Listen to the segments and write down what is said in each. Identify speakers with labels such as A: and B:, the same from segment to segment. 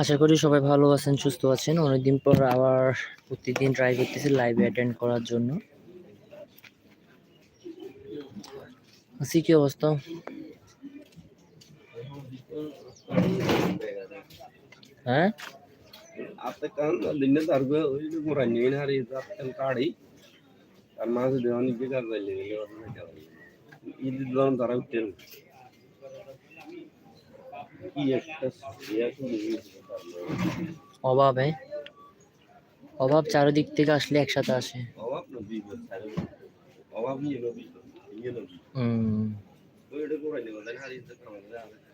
A: আশা করি সবাই ভালো আছেন, সুস্থ আছেন। অনেকদিন পর আবার প্রতিদিন ট্রাই করতেছি লাইভ অ্যাটেন্ড করার জন্য। আসি কি অবস্থা? হ্যাঁ?
B: आता काम लिंडे सारखं होईल मोरा निघणार आपण काढी कारण माझं देवानी बेकार राहिले गेले इथे দন जरा उठते
A: অভাব হ্যাঁ? অভাব চারিদিক থেকে আসলে একসাথে আসে।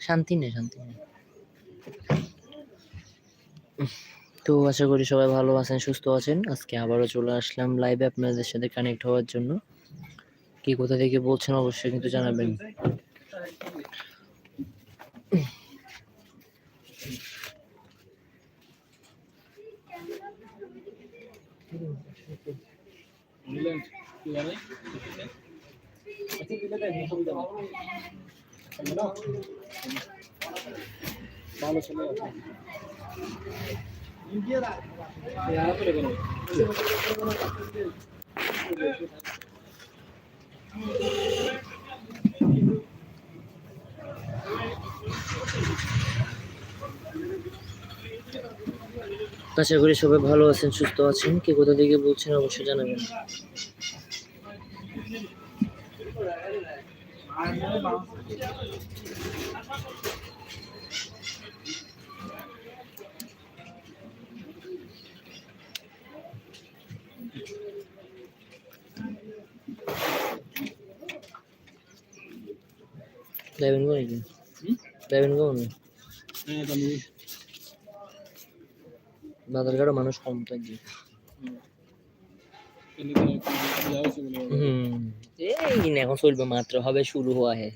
A: শান্তি নেই শান্তি নেই। তো আশা করি সবাই ভালো আছেন সুস্থ আছেন। আজকে আবারও চলে আসলাম লাইভে আপনাদের সাথে কানেক্ট হওয়ার জন্য। কি কোথা থেকে বলছেন অবশ্যই কিন্তু জানাবেন।
C: এক্সিলেন্ট কি জানি আচ্ছা দিলে দেখ মুখে দাও ভালো ছেলে আছে। ইন্ডিয়া রা ইয়ারা তো লেগে না
A: আশা করি সবাই ভালো আছেন সুস্থ আছেন। কে কোথা থেকে বলছেন অবশ্যই জানাবেন। গো নাকি? যাবেন গো না বাজারঘাটে মানুষ কম থাকবে এই না এখন চলবে মাত্র হবে শুরু হওয়া হে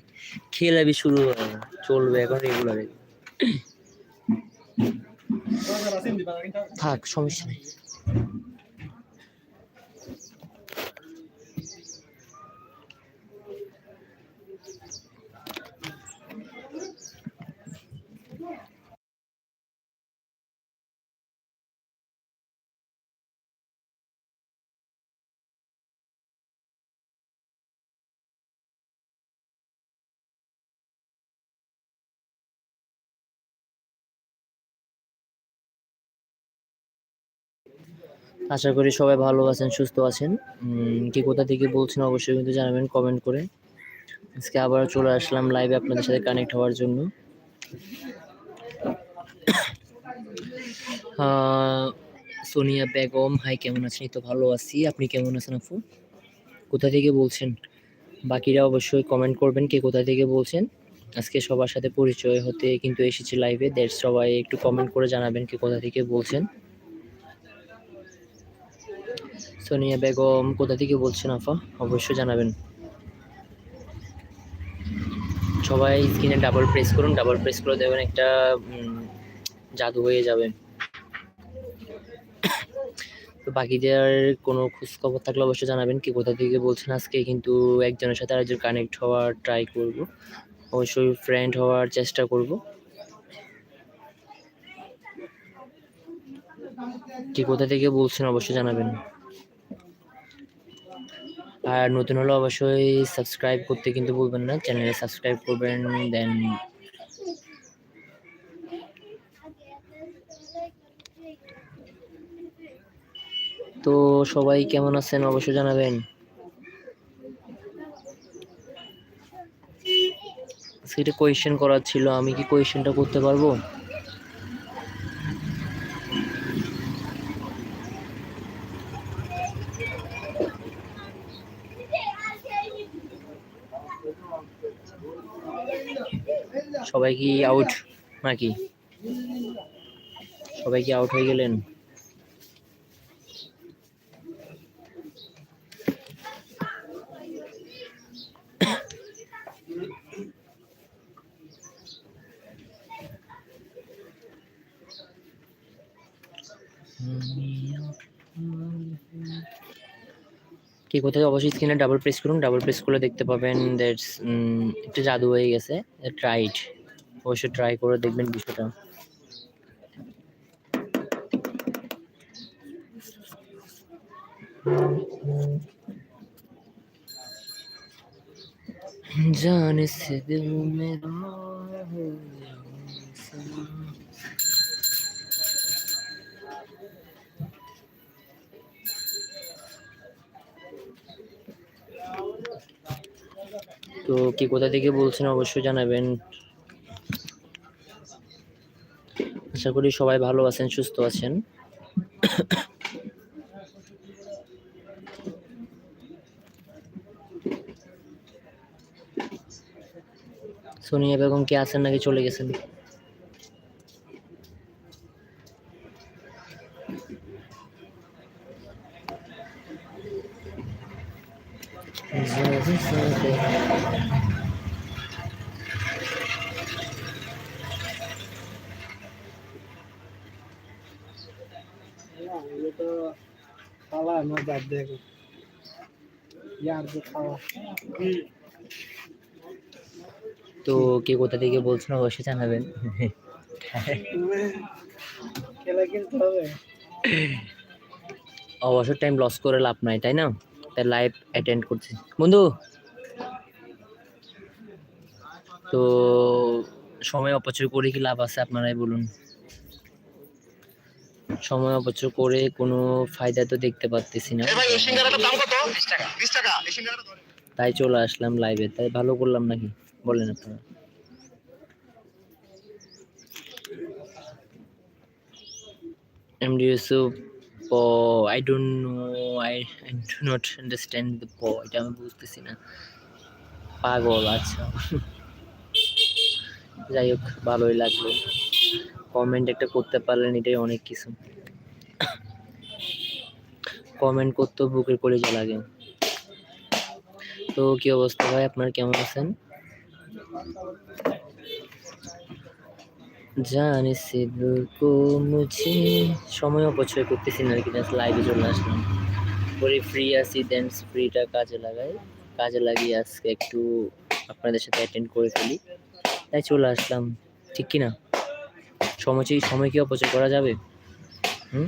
A: খেলাবি শুরু হওয়া চলবে এখন রেগুলারে থাক সমস্যা নেই। আশা করি সবাই ভালো আছেন, সুস্থ আছেন। কি কোথা থেকে বলছেন অবশ্যই কিন্তু জানাবেন কমেন্ট করে। আজকে আবার চলে আসলাম লাইভে আপনাদের সাথে কানেক্ট হওয়ার জন্য। সোনিয়া বেগম হাই কেমন আছেন? তো ভালো আছি। আপনি কেমন আছেন আপু? কোথা থেকে বলছেন? বাকিরা অবশ্যই কমেন্ট করবেন কে কোথা থেকে বলছেন। আজকে সবার সাথে পরিচয় হতে কিন্তু এসেছি লাইভে দ্যাটস সবাই একটু কমেন্ট করে জানাবেন কে কোথা থেকে বলছেন। সোনিয়া বেগম কোথা থেকে বলছেন আফা? অবশ্যই জানাবেন। সবাই স্ক্রিনে ডাবল প্রেস করুন ডাবল প্রেস করে দেবেন একটা জাদু হয়ে যাবে। তো বাকিদের কোনো খোঁজখবর থাকলে অবশ্যই জানাবেন কি কোথা থেকে বলছেন আজকে, কিন্তু একজনের সাথে আরেকজন কানেক্ট হওয়ার ট্রাই করব। অবশ্যই ফ্রেন্ড হওয়ার চেষ্টা করব। কি কোথা থেকে বলছেন অবশ্যই জানাবেন। আর নতুন হলে অবশ্যই সাবস্ক্রাইব করতে কিন্তু ভুলবেন না চ্যানেলে সাবস্ক্রাইব করবেন দেন তো সবাই কেমন আছেন অবশ্যই জানাবেন। সেটা কোয়েশ্চেন করার ছিল, আমি কি কোয়েশ্চেনটা করতে পারব? সবাই কি আউট নাকি? সবাই কি আউট হয়ে গেলেন? কি, কোথায়? অবশ্যই স্ক্রিনে ডাবল প্রেস করুন ডাবল প্রেস করলে দেখতে পাবেন দ্যাটস একটু জাদু হয়ে গেছে ট্রাইড অবশ্যই ট্রাই করে দেখবেন বিষয়টা। जाने তো কি কোথা থেকে বলছেন অবশ্যই জানাবেন। আশা করি সবাই ভালো আছেন সুস্থ আছেন। সোনিয়া বেগম কি আছেন নাকি চলে গেছেন? তো কে কোথা থেকে বলছেন অবশ্যই জানাবেন। অবসর টাইম লস করে লাভ নাই তাই না? তাই লাইভ অ্যাটেন্ড করছি। বন্ধু? তো সময় অপচয় করে কি লাভ আছে আপনারাই বলুন। সময় অপচয় করে কোনো ফায়দা তো দেখতে পারতেছি না।
D: ভাই এই সিঙ্গারাটার দাম কত? 20 টাকা। 20 টাকা এই সিঙ্গারাটা ধরে
A: তাই চলে আসলাম লাইভে তাই ভালো করলাম নাকি? বলেন আপনারা। MD Yusuf প I don't know I I do not understand the প। এটা আমি বুঝতেছি না। পাগল আচ্ছা। যাই হোক ভালোই লাগল। কমেন্ট একটা করতে পারলেন, এটাই অনেক কিছু। কমেন্ট করতেও বুকের কলেজে লাগে। তো কি অবস্থা ভাই, আপনার কেমন আছেন? জানি মুঝে সময় অপচয় করতেছি না আর কি লাইভে চলে আসলাম। পরে ফ্রি আছি দেন ফ্রিটা কাজে লাগাই। কাজে লাগিয়ে আজকে একটু আপনাদের সাথে অ্যাটেন্ড করে ফেলি। তাই চলে আসলাম। ঠিক কি না সময় সময় কি অপচয় করা যাবে? হুম?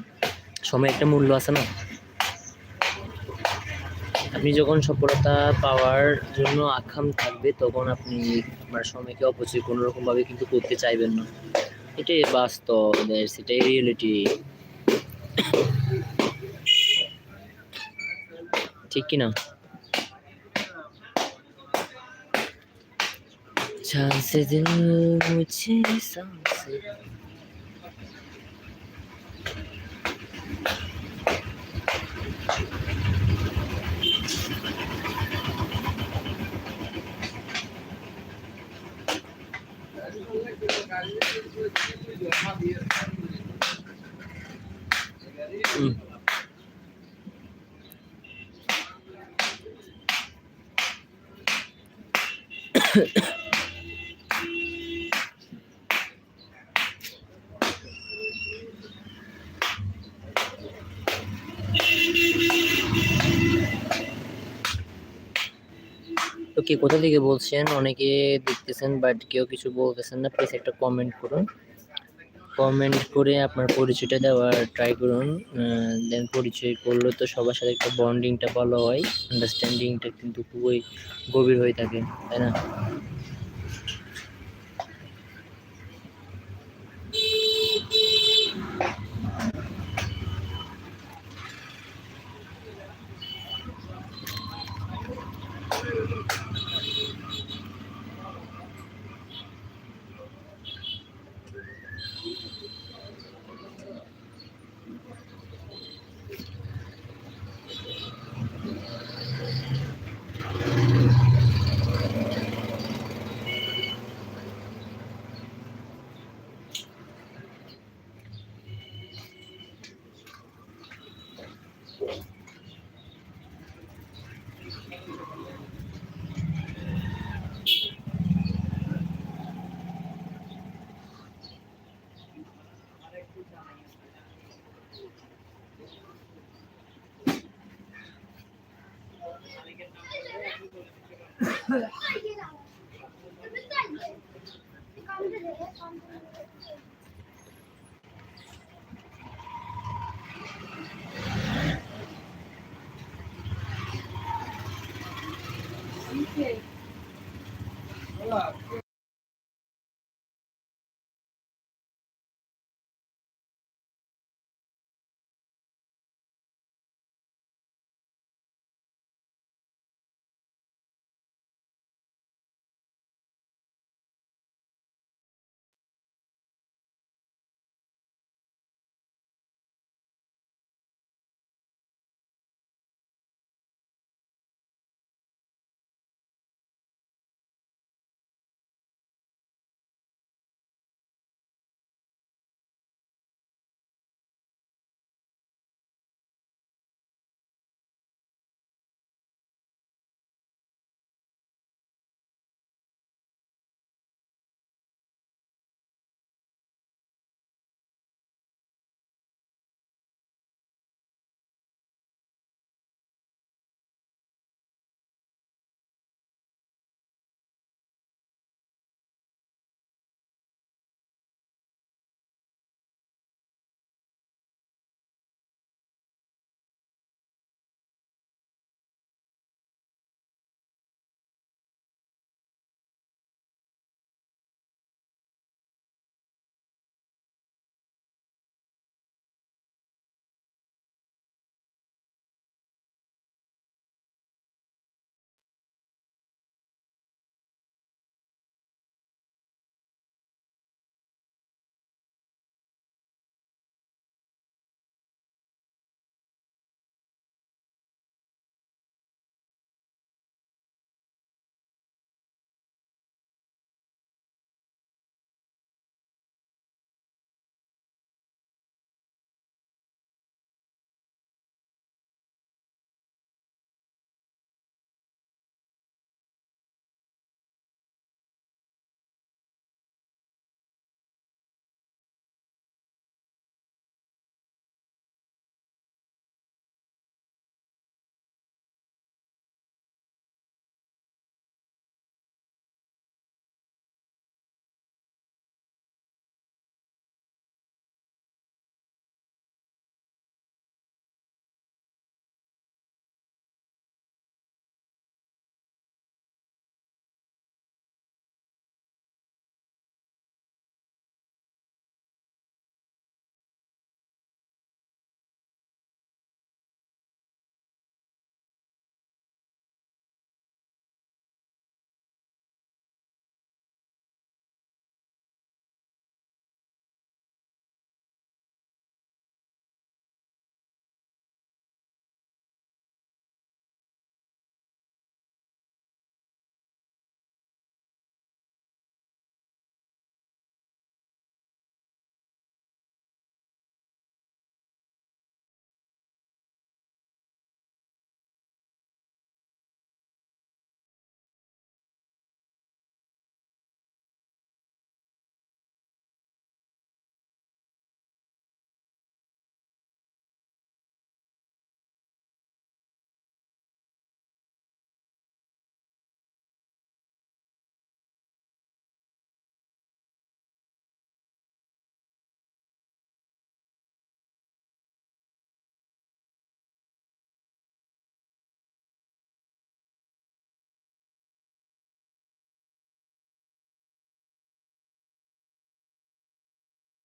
A: সময় একটা মূল্য আছে না? আপনি যখন সফলতা পাওয়ার জন্য আকাম থাকবে, তখন আপনি আপনার সময়কে অপচয় কোনো রকম ভাবে কিন্তু করতে চাইবেন না। এটাই বাস্তব সেটাই রিয়েলিটি ঠিক チャ的无で気持ち嗯。কে কোথা থেকে বলছেন? অনেকে দেখতেছেন বাট কেউ কিছু বলতেছেন না। প্লিজ একটা কমেন্ট করুন। কমেন্ট করে আপনার পরিচয়টা দেওয়ার ট্রাই করুন। দেন পরিচয় করলে তো সবার সাথে একটা বন্ডিংটা ভালো হয়। আন্ডারস্ট্যান্ডিংটা কিন্তু খুবই গভীর হয়ে থাকে, তাই না? Okay.